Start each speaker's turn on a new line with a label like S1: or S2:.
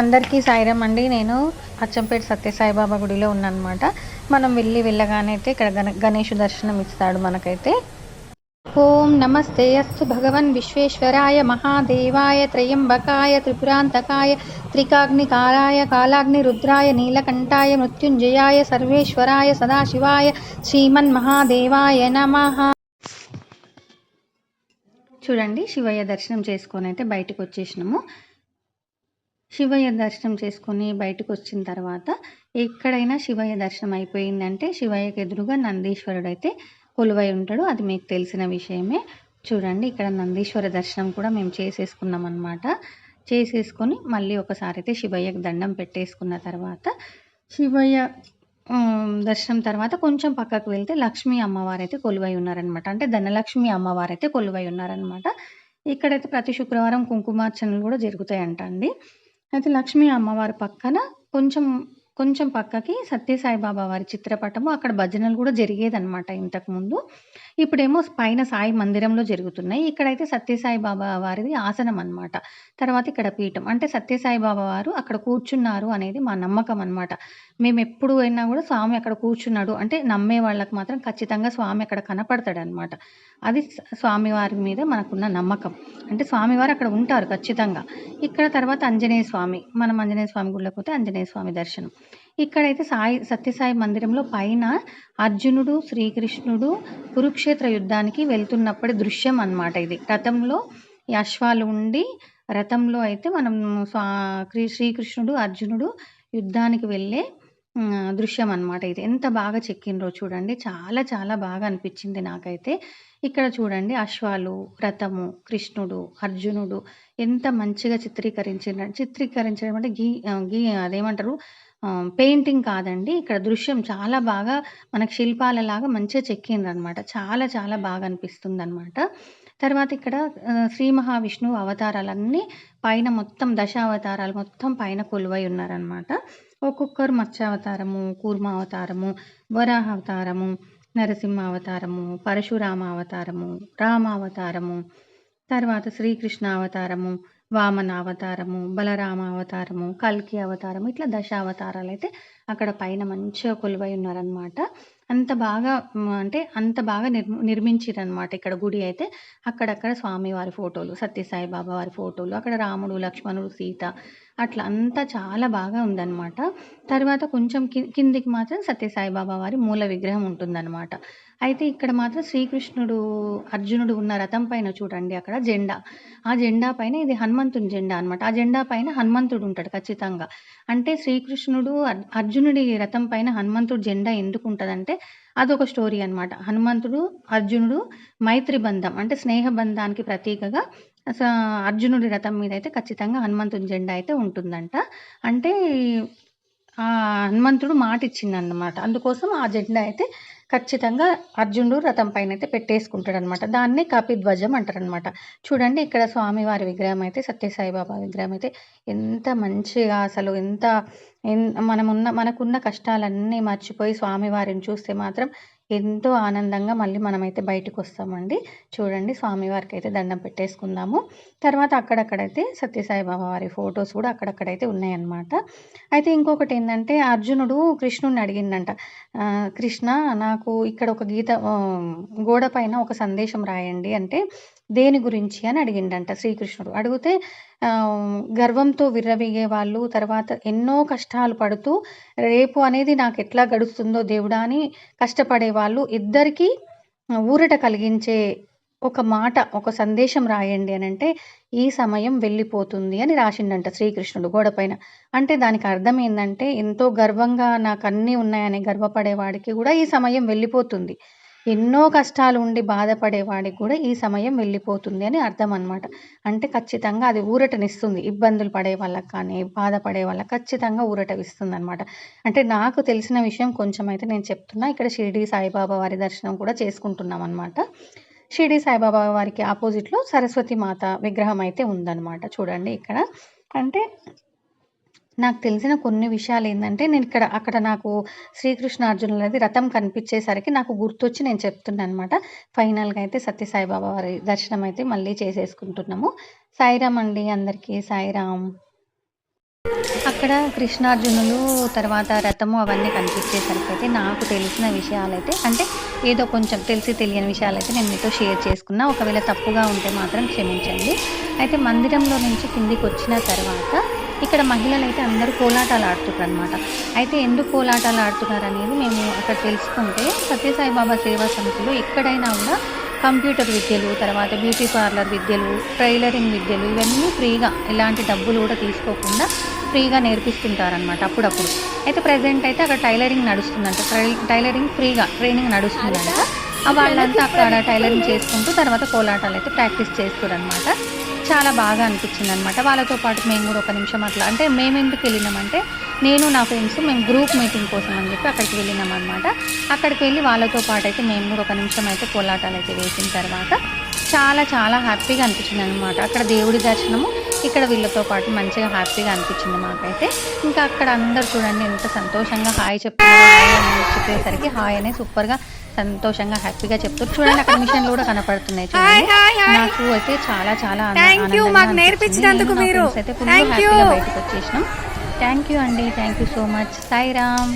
S1: అందరికీ సాయిరామ్ అండి. నేను అచ్చంపేట సత్యసాయిబాబా గుడిలో ఉన్నానమాట మనం వెళ్ళి వెళ్ళగానే అయితే ఇక్కడ గణ గణేషు దర్శనం ఇస్తాడు మనకైతే. ఓం నమస్తే. అస్తు భగవన్ విశ్వేశ్వరాయ మహాదేవాయ త్రయంబకాయ త్రిపురాంతకాయ త్రికాగ్నికారాయ కాలాగ్ని రుద్రాయ నీలకంఠాయ మృత్యుంజయాయ సర్వేశ్వరాయ సదాశివాయ శ్రీమన్ మహాదేవాయ నమ. చూడండి శివయ్య దర్శనం చేసుకొని అయితే బయటకు వచ్చేసినాము శివయ్య దర్శనం చేసుకుని బయటకు వచ్చిన తర్వాత ఎక్కడైనా శివయ్య దర్శనం అయిపోయిందంటే శివయ్యకి ఎదురుగా నందీశ్వరుడు అయితే కొలువై ఉంటాడు. అది మీకు తెలిసిన విషయమే. చూడండి ఇక్కడ నందీశ్వర దర్శనం కూడా మేము చేసేసుకున్నాం అనమాట చేసేసుకొని మళ్ళీ ఒకసారి అయితే శివయ్యకి దండం పెట్టేసుకున్న తర్వాత శివయ్య దర్శనం తర్వాత కొంచెం పక్కకు వెళ్తే లక్ష్మీ అమ్మవారు అయితే కొలువై ఉన్నారనమాట అంటే ధనలక్ష్మి అమ్మవారు అయితే కొలువై ఉన్నారనమాట ఇక్కడైతే ప్రతి శుక్రవారం కుంకుమార్చనలు కూడా జరుగుతాయంట అండి. అయితే లక్ష్మీ అమ్మవారి పక్కన కొంచెం కొంచెం పక్కకి సత్యసాయిబాబా వారి చిత్రపటము. అక్కడ భజనలు కూడా జరిగేదన్నమాట ఇంతకుముందు ఇప్పుడేమో పైన సాయి మందిరంలో జరుగుతున్నాయి. ఇక్కడైతే సత్యసాయిబాబా వారిది ఆసనం అన్నమాట. తర్వాత ఇక్కడ పీఠం. అంటే సత్యసాయిబాబా వారు అక్కడ కూర్చున్నారు అనేది మా నమ్మకం అనమాట మేము ఎప్పుడు అయినా కూడా స్వామి అక్కడ కూర్చున్నాడు. అంటే నమ్మే వాళ్ళకి మాత్రం ఖచ్చితంగా స్వామి అక్కడ కనపడతాడు అనమాట అది స్వామివారి మీద మనకున్న నమ్మకం. అంటే స్వామివారు అక్కడ ఉంటారు ఖచ్చితంగా. ఇక్కడ తర్వాత ఆంజనేయ స్వామి. మనం ఆంజనేయ స్వామి గుళ్ళకి పోతే ఆంజనేయ స్వామి దర్శనం. ఇక్కడైతే సాయి సత్యసాయి మందిరంలో పైన అర్జునుడు శ్రీకృష్ణుడు కురుక్షేత్ర యుద్ధానికి వెళ్తున్నప్పటి దృశ్యం అన్నమాట ఇది. రథంలో ఈ అశ్వాలు ఉండి రథంలో అయితే మనం స్వా శ్రీకృష్ణుడు అర్జునుడు యుద్ధానికి వెళ్ళే దృశ్యం అన్నమాట ఇది. ఎంత బాగా చెక్కిండ్రో చూడండి. చాలా చాలా బాగా అనిపించింది నాకైతే. ఇక్కడ చూడండి అశ్వాలు రథము కృష్ణుడు అర్జునుడు ఎంత మంచిగా చిత్రీకరించిన చిత్రీకరించడం అంటే గీ గీ అదేమంటారు? పెయింటింగ్ కాదండి. ఇక్కడ దృశ్యం చాలా బాగా మనకు శిల్పాలలాగా మంచిగా చెక్కిండ్రు అనమాట చాలా చాలా బాగా అనిపిస్తుంది అనమాట తర్వాత ఇక్కడ ఆ, శ్రీ మహావిష్ణువు అవతారాలన్నీ పైన మొత్తం దశ అవతారాలు మొత్తం పైన కొలువై ఉన్నారనమాట ఒక్కొక్కరు మత్స్యావతారము కూర్మ అవతారము వరాహ అవతారము నరసింహ అవతారము పరశురామ అవతారము రామ అవతారము తర్వాత శ్రీకృష్ణ అవతారము వామన అవతారము బలరామ అవతారము కల్కి అవతారము ఇట్లా దశ అవతారాలు అయితే అక్కడ పైన మంచిగా కొలువై ఉన్నారనమాట అంత బాగా అంటే అంత బాగా నిర్ నిర్మించిరనమాట ఇక్కడ గుడి అయితే. అక్కడక్కడ స్వామివారి ఫోటోలు సత్యసాయి బాబా వారి ఫోటోలు అక్కడ రాముడు లక్ష్మణుడు సీత అట్లా అంతా చాలా బాగా ఉందన్నమాట. తర్వాత కొంచెం కి- కిందికి మాత్రం సత్యసాయి బాబా వారి మూల విగ్రహం ఉంటుందన్నమాట. అయితే ఇక్కడ మాత్రం శ్రీకృష్ణుడు అర్జునుడు ఉన్న రథం పైన చూడండి అక్కడ జెండా. ఆ జెండా పైన ఇది హనుమంతుని జెండా అన్నమాట. ఆ జెండా పైన హనుమంతుడు ఉంటాడు ఖచ్చితంగా. అంటే శ్రీకృష్ణుడు అర్జునుడి రథం పైన హనుమంతుడు జెండా ఎందుకు ఉంటుందంటే అదొక స్టోరీ అనమాట హనుమంతుడు అర్జునుడు మైత్రి బంధం అంటే స్నేహ బంధానికి ప్రతీకగా స- అర్జునుడి రథం మీద అయితే ఖచ్చితంగా హనుమంతుడి జెండా అయితే ఉంటుందంట. అంటే ఆ హనుమంతుడు మాట ఇచ్చిందన్నమాట అందుకోసం ఆ జెండా అయితే ఖచ్చితంగా అర్జునుడు రథం పైన అయితే పెట్టేసుకుంటాడు అనమాట దాన్నే కపిధ్వజం అంటారనమాట. చూడండి ఇక్కడ స్వామివారి విగ్రహం అయితే సత్యసాయిబాబా విగ్రహం అయితే ఎంత మంచిగా అసలు ఎంత మనమున్న మనకున్న కష్టాలన్నీ మర్చిపోయి స్వామివారిని చూస్తే మాత్రం ఎంతో ఆనందంగా మళ్ళీ మనమైతే బయటకు వస్తామండి చూడండి స్వామివారికి అయితే దండం పెట్టేసుకుందాము. తర్వాత అక్కడక్కడైతే సత్యసాయిబాబా వారి ఫొటోస్ కూడా అక్కడక్కడైతే ఉన్నాయన్నమాట. అయితే ఇంకొకటి ఏంటంటే అర్జునుడు కృష్ణుడిని అడిగిందంట. కృష్ణ నాకు ఇక్కడ ఒక గీత గోడ పైన ఒక సందేశం రాయండి అంటే దేని గురించి అని అడిగిండంట శ్రీకృష్ణుడు. అడిగితే గర్వంతో విర్రవీగే వాళ్ళు తర్వాత ఎన్నో కష్టాలు పడుతూ రేపు అనేది నాకు ఎట్లా గడుస్తుందో దేవుడా అని కష్టపడే వాళ్ళు ఇద్దరికీ ఊరట కలిగించే ఒక మాట ఒక సందేశం రాయండి అని అంటే ఈ సమయం వెళ్ళిపోతుంది అని రాసిండంట శ్రీకృష్ణుడు గోడపైన అంటే దానికి అర్థం ఏంటంటే ఎంతో గర్వంగా నాకు అన్నీ ఉన్నాయని గర్వపడేవాడికి కూడా ఈ సమయం వెళ్ళిపోతుంది. ఎన్నో కష్టాలు ఉండి బాధపడేవాడికి కూడా ఈ సమయం వెళ్ళిపోతుంది అని అర్థం అనమాట అంటే ఖచ్చితంగా అది ఊరటనిస్తుంది. ఇబ్బందులు పడే వాళ్ళకి కానీ బాధపడే వాళ్ళకి ఖచ్చితంగా ఊరటనిస్తుంది అనమాట అంటే నాకు తెలిసిన విషయం కొంచెం అయితే నేను చెప్తున్నా. ఇక్కడ షిరిడి సాయిబాబా వారి దర్శనం కూడా చేసుకుంటున్నాం అనమాట షిరిడి సాయిబాబా వారికి ఆపోజిట్లో సరస్వతి మాత విగ్రహం అయితే ఉందన్నమాట. చూడండి ఇక్కడ. అంటే నాకు తెలిసిన కొన్ని విషయాలు ఏంటంటే నేను ఇక్కడ అక్కడ నాకు శ్రీకృష్ణార్జునులది రథం కనిపించేసరికి నాకు గుర్తొచ్చి నేను చెప్తున్నాను అనమాట ఫైనల్గా అయితే సత్య సాయిబాబా వారి దర్శనం అయితే మళ్ళీ చేసేసుకుంటున్నాము. సాయిరామ్ అండి అందరికీ సాయిరామ్. అక్కడ కృష్ణార్జునులు తర్వాత రథము అవన్నీ కనిపించేసరికి అయితే నాకు తెలిసిన విషయాలైతే అంటే ఏదో కొంచెం తెలిసి తెలియని విషయాలైతే నేను మీతో షేర్ చేసుకున్నా. ఒకవేళ తప్పుగా ఉంటే మాత్రం క్షమించండి. అయితే మందిరంలో నుంచి కిందికి వచ్చిన తర్వాత ఇక్కడ మహిళలు అయితే అందరూ కోలాటాలు ఆడుతున్నారు అనమాట అయితే ఎందుకు కోలాటాలు ఆడుతున్నారు అనేది మేము అక్కడ తెలుసుకుంటే సత్యసాయి బాబా సేవా సమితిలో ఎక్కడైనా కూడా కంప్యూటర్ విద్యలు తర్వాత బ్యూటీ పార్లర్ విద్యలు ట్రైలరింగ్ విద్యలు ఇవన్నీ ఫ్రీగా ఎలాంటి డబ్బులు కూడా తీసుకోకుండా ఫ్రీగా నేర్పిస్తుంటారనమాట అప్పుడప్పుడు. అయితే ప్రజెంట్ అయితే అక్కడ టైలరింగ్ నడుస్తుందంట. టైలరింగ్ ఫ్రీగా ట్రైనింగ్ నడుస్తుందంట. వాళ్ళంతా అక్కడ టైలరింగ్ చేసుకుంటూ తర్వాత కోలాటాలు అయితే ప్రాక్టీస్ చేస్తారనమాట చాలా బాగా అనిపించింది అనమాట వాళ్ళతో పాటు మేము కూడా ఒక నిమిషం అట్లా అంటే మేము ఎందుకు వెళ్ళినామంటే నేను నా ఫ్రెండ్స్ మేము గ్రూప్ మీటింగ్ కోసం అని చెప్పి అక్కడికి వెళ్ళినాం అనమాట అక్కడికి వెళ్ళి వాళ్ళతో పాటు అయితే మేము కూడా ఒక నిమిషం అయితే కోలాటాలు అయితే వేసిన తర్వాత చాలా చాలా హ్యాపీగా అనిపించింది అనమాట అక్కడ దేవుడి దర్శనము ఇక్కడ వీళ్ళతో పాటు మంచిగా హ్యాపీగా అనిపించింది మాకైతే. ఇంకా అక్కడ అందరు చూడండి ఎంత సంతోషంగా హాయ్ చెప్తున్నారు. చెప్పేసరికి హాయ్ అనే సూపర్గా సంతోషంగా హ్యాపీగా చెప్తారు చూడండి అక్కడ మిషన్లు కూడా కనపడుతున్నాయి చూడండి. నాకు అయితే చాలా చాలా.
S2: నేర్పించినందుకు మీరు.
S1: అయితే ఫుల్. హ్యాపీగా బయటకు వచ్చేసినాం. థ్యాంక్ యూ అండి. Thank you so much Sairam